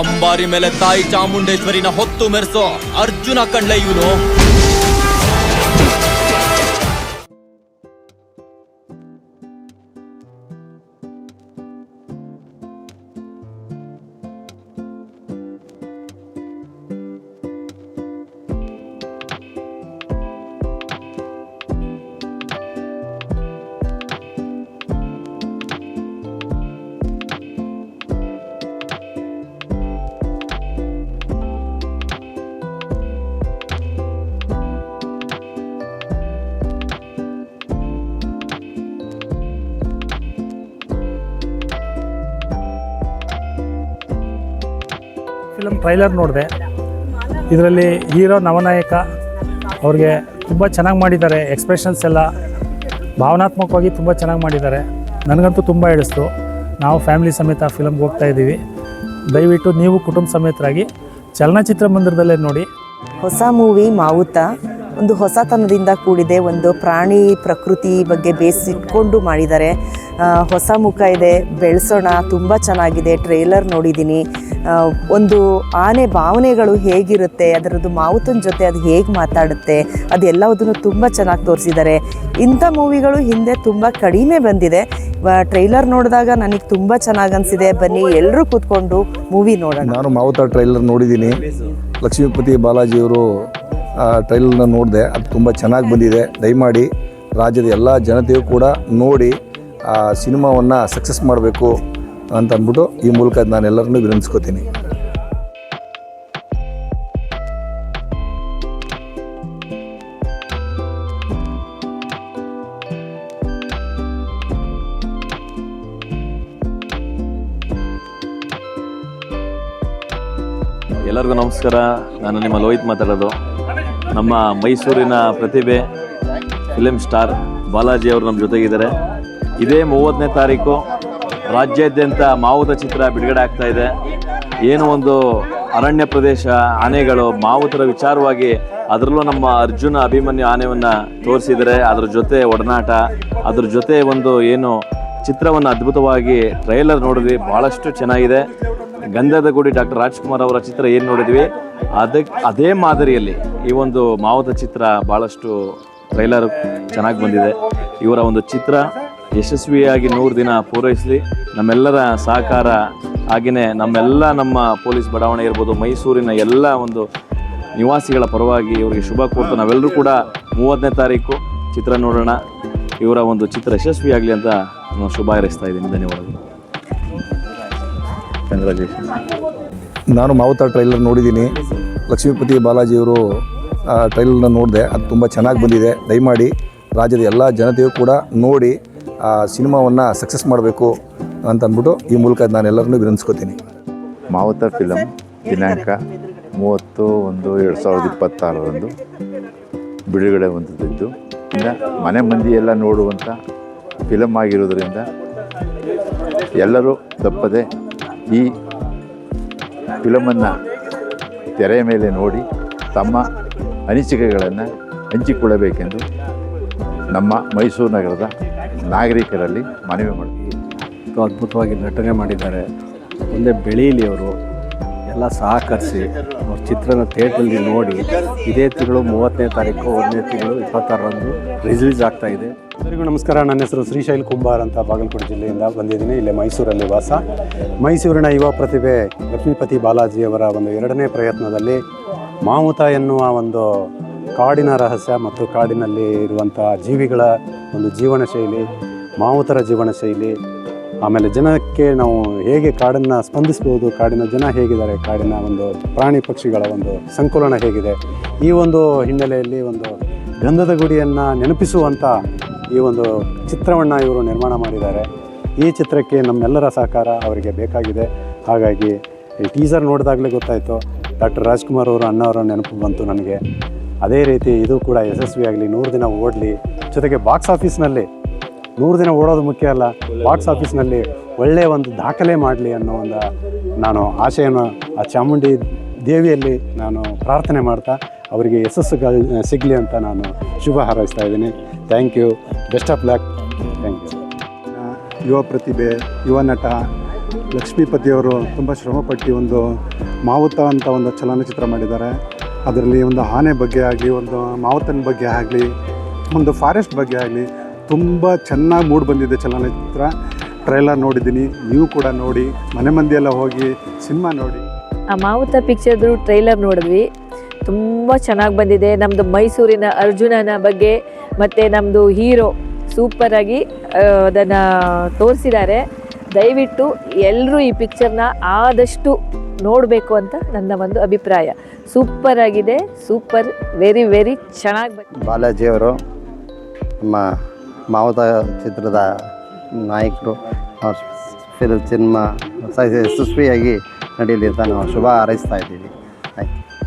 ಅಂಬಾರಿ ಮೇಲೆ ತಾಯಿ ಚಾಮುಂಡೇಶ್ವರಿನ ಹೊತ್ತು ಮೆರೆಸೋ ಅರ್ಜುನ ಕಂಡ್ಲೆ ಇವನು. ಟ್ರೈಲರ್ ನೋಡಿದೆ. ಇದರಲ್ಲಿ ಹೀರೋ ನವನಾಯಕ ಅವ್ರಿಗೆ ತುಂಬ ಚೆನ್ನಾಗಿ ಮಾಡಿದ್ದಾರೆ ಎಕ್ಸ್ಪ್ರೆಷನ್ಸ್ ಎಲ್ಲ ಭಾವನಾತ್ಮಕವಾಗಿ ತುಂಬ ಚೆನ್ನಾಗಿ ಮಾಡಿದ್ದಾರೆ. ನನಗಂತೂ ತುಂಬ ಹಿಡಿಸ್ತು. ನಾವು ಫ್ಯಾಮಿಲಿ ಸಮೇತ ಫಿಲಮ್ಗೆ ಹೋಗ್ತಾ ಇದ್ದೀವಿ. ದಯವಿಟ್ಟು ನೀವು ಕುಟುಂಬ ಸಮೇತರಾಗಿ ಚಲನಚಿತ್ರ ಮಂದಿರದಲ್ಲೇ ನೋಡಿ. ಹೊಸ ಮೂವಿ ಮಾವುತ ಒಂದು ಹೊಸತನದಿಂದ ಕೂಡಿದೆ ಒಂದು ಪ್ರಾಣಿ ಪ್ರಕೃತಿ ಬಗ್ಗೆ ಬೇಸಿಟ್ಕೊಂಡು ಮಾಡಿದ್ದಾರೆ. ಹೊಸ ಮುಖ ಇದೆ ಬೆಳೆಸೋಣ ತುಂಬ ಚೆನ್ನಾಗಿದೆ ಟ್ರೇಲರ್ ನೋಡಿದ್ದೀನಿ. ಆ, ಒಂದು ಆನೆ ಭಾವನೆಗಳು ಹೇಗಿರುತ್ತೆ, ಅದರದ್ದು ಮಾವುತನ ಜೊತೆ ಅದು ಹೇಗೆ ಮಾತಾಡುತ್ತೆ, ಅದೆಲ್ಲವುದನ್ನು ತುಂಬ ಚೆನ್ನಾಗಿ ತೋರಿಸಿದ್ದಾರೆ. ಇಂಥ ಮೂವಿಗಳು ಹಿಂದೆ ತುಂಬ ಕಡಿಮೆ ಬಂದಿದೆ. ಟ್ರೈಲರ್ ನೋಡಿದಾಗ ನನಗೆ ತುಂಬ ಚೆನ್ನಾಗಿ ಅನಿಸಿದೆ. ಬನ್ನಿ ಎಲ್ಲರೂ ಕೂತ್ಕೊಂಡು ಮೂವಿ ನೋಡೋಣ. ನಾನು ಮಾವುತ ಟ್ರೈಲರ್ ನೋಡಿದ್ದೀನಿ. ಲಕ್ಷ್ಮೀಪತಿ ಬಾಲಾಜಿಯವರು ಟ್ರೈಲರ್ನ ನೋಡಿದೆ. ಅದು ತುಂಬ ಚೆನ್ನಾಗಿ ಬಂದಿದೆ. ದಯಮಾಡಿ ರಾಜ್ಯದ ಎಲ್ಲ ಜನತೆಯೂ ಕೂಡ ನೋಡಿ, ಆ, ಸಿನಿಮಾವನ್ನು ಸಕ್ಸಸ್ ಮಾಡಬೇಕು. ಅಂತ ಅಂದ್ಬಿಟ್ಟು ಈ ಮೂಲಕ ನಾನು ಎಲ್ಲರನ್ನೂ ವಿನಂತಿಸ್ಕೋತೀನಿ. ಎಲ್ಲರಿಗೂ ನಮಸ್ಕಾರ. ನಾನು ನಿಮ್ಮ ಲೋಹಿತ್ ಮಾತಾಡೋದು. ನಮ್ಮ ಮೈಸೂರಿನ ಪ್ರತಿಭೆ ಫಿಲಮ್ ಸ್ಟಾರ್ ಬಾಲಾಜಿ ಅವರು ನಮ್ಮ ಜೊತೆಗಿದ್ದಾರೆ. ಇದೇ ಮೂವತ್ತನೇ ತಾರೀಕು ರಾಜ್ಯಾದ್ಯಂತ ಮಾವುತ ಚಿತ್ರ ಬಿಡುಗಡೆ ಆಗ್ತಾ ಇದೆ. ಏನು ಒಂದು ಅರಣ್ಯ ಪ್ರದೇಶ, ಆನೆಗಳು, ಮಾವುತರ ವಿಚಾರವಾಗಿ ಅದರಲ್ಲೂ ನಮ್ಮ ಅರ್ಜುನ ಅಭಿಮನ್ಯು ಆನೆಯನ್ನು ತೋರಿಸಿದರೆ ಅದ್ರ ಜೊತೆ ಒಡನಾಟ, ಅದ್ರ ಜೊತೆ ಒಂದು ಏನು ಚಿತ್ರವನ್ನು ಅದ್ಭುತವಾಗಿ ಟ್ರೈಲರ್ ನೋಡಿದ್ವಿ ಭಾಳಷ್ಟು ಚೆನ್ನಾಗಿದೆ. ಗಂಧದ ಗುಡಿ ಡಾಕ್ಟರ್ ರಾಜ್ಕುಮಾರ್ ಅವರ ಚಿತ್ರ ಏನು ನೋಡಿದ್ವಿ ಅದಕ್ಕೆ ಅದೇ ಮಾದರಿಯಲ್ಲಿ ಈ ಒಂದು ಮಾವುತ ಚಿತ್ರ ಭಾಳಷ್ಟು ಟ್ರೈಲರ್ ಚೆನ್ನಾಗಿ ಬಂದಿದೆ. ಇವರ ಒಂದು ಚಿತ್ರ ಯಶಸ್ವಿಯಾಗಿ ನೂರು ದಿನ ಪೂರೈಸಲಿ. ನಮ್ಮೆಲ್ಲರ ಸಹಕಾರ ಹಾಗೆಯೇ ನಮ್ಮೆಲ್ಲ ನಮ್ಮ ಪೊಲೀಸ್ ಬಡಾವಣೆ ಇರ್ಬೋದು, ಮೈಸೂರಿನ ಎಲ್ಲ ಒಂದು ನಿವಾಸಿಗಳ ಪರವಾಗಿ ಇವರಿಗೆ ಶುಭ ಕೋರ್ತು. ನಾವೆಲ್ಲರೂ ಕೂಡ ಮೂವತ್ತನೇ ತಾರೀಕು ಚಿತ್ರ ನೋಡೋಣ. ಇವರ ಒಂದು ಚಿತ್ರ ಯಶಸ್ವಿಯಾಗಲಿ ಅಂತ ನಾನು ಶುಭ ಹಾರೈಸ್ತಾ ಇದ್ದೀನಿ. ಧನ್ಯವಾದಗಳು. ನಾನು ಮಾವುತ ಟ್ರೈಲರ್ ನೋಡಿದ್ದೀನಿ. ಲಕ್ಷ್ಮೀಪತಿ ಬಾಲಾಜಿಯವರು ಟ್ರೈಲರ್ನ ನೋಡಿದೆ. ಅದು ತುಂಬ ಚೆನ್ನಾಗಿ ಬಂದಿದೆ. ದಯಮಾಡಿ ರಾಜ್ಯದ ಎಲ್ಲ ಜನತೆಯು ಕೂಡ ನೋಡಿ. ಆ ಸಿನಿಮಾವನ್ನು ಸಕ್ಸಸ್ ಮಾಡಬೇಕು ಅಂತ ಅಂದ್ಬಿಟ್ಟು ಈ ಮೂಲಕ ನಾನು ಎಲ್ಲರನ್ನೂ ವಿನಂತಿಸ್ಕೋತೀನಿ. ಮಾವುತ ಫಿಲಮ್ ದಿನಾಂಕ ಮೂವತ್ತು ಒಂದು ಎರಡು ಸಾವಿರದ ಇಪ್ಪತ್ತಾರರಂದು ಬಿಡುಗಡೆ ಹೊಂದಿದ್ದು. ಇನ್ನು ಮನೆ ಮಂದಿ ಎಲ್ಲ ನೋಡುವಂಥ ಫಿಲಮ್ ಆಗಿರೋದರಿಂದ ಎಲ್ಲರೂ ತಪ್ಪದೆ ಈ ಫಿಲಮನ್ನು ತೆರೆಯ ಮೇಲೆ ನೋಡಿ ತಮ್ಮ ಅನಿಸಿಕೆಗಳನ್ನು ಹಂಚಿಕೊಳ್ಳಬೇಕೆಂದು ನಮ್ಮ ಮೈಸೂರು ನಗರದ ನಾಗರಿಕರಲ್ಲಿ ಮನವಿ ಮಾಡ್ತೀವಿ ಅದ್ಭುತವಾಗಿ ನಟನೆ ಮಾಡಿದ್ದಾರೆ. ಮುಂದೆ ಬೆಳೀಲಿ ಅವರು ಎಲ್ಲ ಸಹಕರಿಸಿ ಅವ್ರ ಚಿತ್ರನ ಥಿಯೇಟ್ರಲ್ಲಿ ನೋಡಿ ಇದೇ ತಿಂಗಳು ಮೂವತ್ತನೇ ತಾರೀಕು ಒಂದನೇ ತಿಂಗಳು ಇಪ್ಪತ್ತಾರರಂದು ರಿಲೀಸ್ ಆಗ್ತಾ ಇದೆ. ಎಲ್ಲರಿಗೂ ನಮಸ್ಕಾರ. ನನ್ನ ಹೆಸರು ಶ್ರೀಶೈಲ್ ಕುಂಬಾರ್ ಅಂತ ಬಾಗಲಕೋಟೆ ಜಿಲ್ಲೆಯಿಂದ ಬಂದಿದ್ದೀನಿ. ಇಲ್ಲೇ ಮೈಸೂರಲ್ಲಿ ವಾಸ. ಮೈಸೂರಿನ ಯುವ ಪ್ರತಿಭೆ ಲಕ್ಷ್ಮೀಪತಿ ಬಾಲಾಜಿಯವರ ಒಂದು ಎರಡನೇ ಪ್ರಯತ್ನದಲ್ಲಿ ಮಾವುತ ಎನ್ನುವ ಒಂದು ಕಾಡಿನ ರಹಸ್ಯ ಮತ್ತು ಕಾಡಿನಲ್ಲಿ ಇರುವಂಥ ಜೀವಿಗಳ ಒಂದು ಜೀವನ ಶೈಲಿ, ಮಾವುತರ ಜೀವನ ಶೈಲಿ, ಆಮೇಲೆ ಜನಕ್ಕೆ ನಾವು ಹೇಗೆ ಕಾಡನ್ನು ಸ್ಪಂದಿಸ್ಬೋದು, ಕಾಡಿನ ಜನ ಹೇಗಿದ್ದಾರೆ, ಕಾಡಿನ ಒಂದು ಪ್ರಾಣಿ ಪಕ್ಷಿಗಳ ಒಂದು ಸಂಕುಲನ ಹೇಗಿದೆ, ಈ ಒಂದು ಹಿನ್ನೆಲೆಯಲ್ಲಿ ಒಂದು ಗಂಧದ ಗುಡಿಯನ್ನು ನೆನಪಿಸುವಂಥ ಈ ಒಂದು ಚಿತ್ರವನ್ನು ಇವರು ನಿರ್ಮಾಣ ಮಾಡಿದ್ದಾರೆ. ಈ ಚಿತ್ರಕ್ಕೆ ನಮ್ಮೆಲ್ಲರ ಸಹಕಾರ ಅವರಿಗೆ ಬೇಕಾಗಿದೆ. ಹಾಗಾಗಿ ಈ ಟೀಸರ್ ನೋಡಿದಾಗಲೇ ಗೊತ್ತಾಯಿತು. ಡಾಕ್ಟರ್ ರಾಜ್ಕುಮಾರ್ ಅವರು, ಅಣ್ಣವರ ನೆನಪು ಬಂತು ನನಗೆ. ಅದೇ ರೀತಿ ಇದು ಕೂಡ ಯಶಸ್ವಿಯಾಗಲಿ, ನೂರು ದಿನ ಓಡಲಿ. ಜೊತೆಗೆ ಬಾಕ್ಸ್ ಆಫೀಸ್ನಲ್ಲಿ ನೂರು ದಿನ ಓಡೋದು ಮುಖ್ಯ ಅಲ್ಲ ಬಾಕ್ಸ್ ಆಫೀಸ್ನಲ್ಲಿ ಒಳ್ಳೆಯ ಒಂದು ದಾಖಲೆ ಮಾಡಲಿ ಅನ್ನೋ ಒಂದು ನಾನು ಆಶೆಯನ್ನು ಆ ಚಾಮುಂಡಿ ದೇವಿಯಲ್ಲಿ ನಾನು ಪ್ರಾರ್ಥನೆ ಮಾಡ್ತಾ, ಅವರಿಗೆ ಯಶಸ್ಸು ಸಿಗಲಿ ಅಂತ ನಾನು ಶುಭ ಹಾರೈಸ್ತಾ ಇದ್ದೀನಿ. Thank you best of luck thank you ಯುವ ಪ್ರತಿಭೆ, ಯುವ ನಟ ಲಕ್ಷ್ಮೀಪತಿಯವರು ತುಂಬ ಶ್ರಮಪಟ್ಟು ಒಂದು ಮಾವುತ ಅಂತ ಒಂದು ಚಲನಚಿತ್ರ ಮಾಡಿದ್ದಾರೆ. ಅದರಲ್ಲಿ ಒಂದು ಆನೆ ಬಗ್ಗೆ ಆಗಲಿ, ಒಂದು ಮಾವತನ ಬಗ್ಗೆ ಆಗಲಿ, ಒಂದು ಫಾರೆಸ್ಟ್ ಬಗ್ಗೆ ಆಗಲಿ ತುಂಬ ಚೆನ್ನಾಗಿ ಮೂಡ್ ಬಂದಿದೆ ಚಲನಚಿತ್ರ. ಟ್ರೈಲರ್ ನೋಡಿದ್ದೀನಿ, ನೀವು ಕೂಡ ನೋಡಿ, ಮನೆ ಮಂದಿಯೆಲ್ಲ ಹೋಗಿ ಸಿನಿಮಾ ನೋಡಿ. ಆ ಮಾವುತ ಪಿಕ್ಚರ್ದು ಟ್ರೈಲರ್ ನೋಡಿದ್ವಿ. ತುಂಬ ಚೆನ್ನಾಗಿ ಬಂದಿದೆ. ನಮ್ಮದು ಮೈಸೂರಿನ ಅರ್ಜುನನ ಬಗ್ಗೆ, ಮತ್ತು ನಮ್ಮದು ಹೀರೋ ಸೂಪರಾಗಿ ಅದನ್ನು ತೋರಿಸಿದ್ದಾರೆ. ದಯವಿಟ್ಟು ಎಲ್ಲರೂ ಈ ಪಿಕ್ಚರ್ನ ಆದಷ್ಟು ನೋಡಬೇಕು ಅಂತ ನನ್ನ ಒಂದು ಅಭಿಪ್ರಾಯ. ಸೂಪರ್ ಆಗಿದೆ ಸೂಪರ್ ವೆರಿ ವೆರಿ ಚೆನ್ನಾಗಿ ಬಾಲಾಜಿಯವರು ನಮ್ಮ ಮಾವತ ಚಿತ್ರದ ನಾಯಕರು ಫಿಲ್ ಸಿನಿಮಾ ಯಶಸ್ವಿಯಾಗಿ ನಡೀಲಿ ಅಂತ ನಾವು ಶುಭ ಹಾರೈಸ್ತಾ ಇದ್ದೀವಿ. Thank you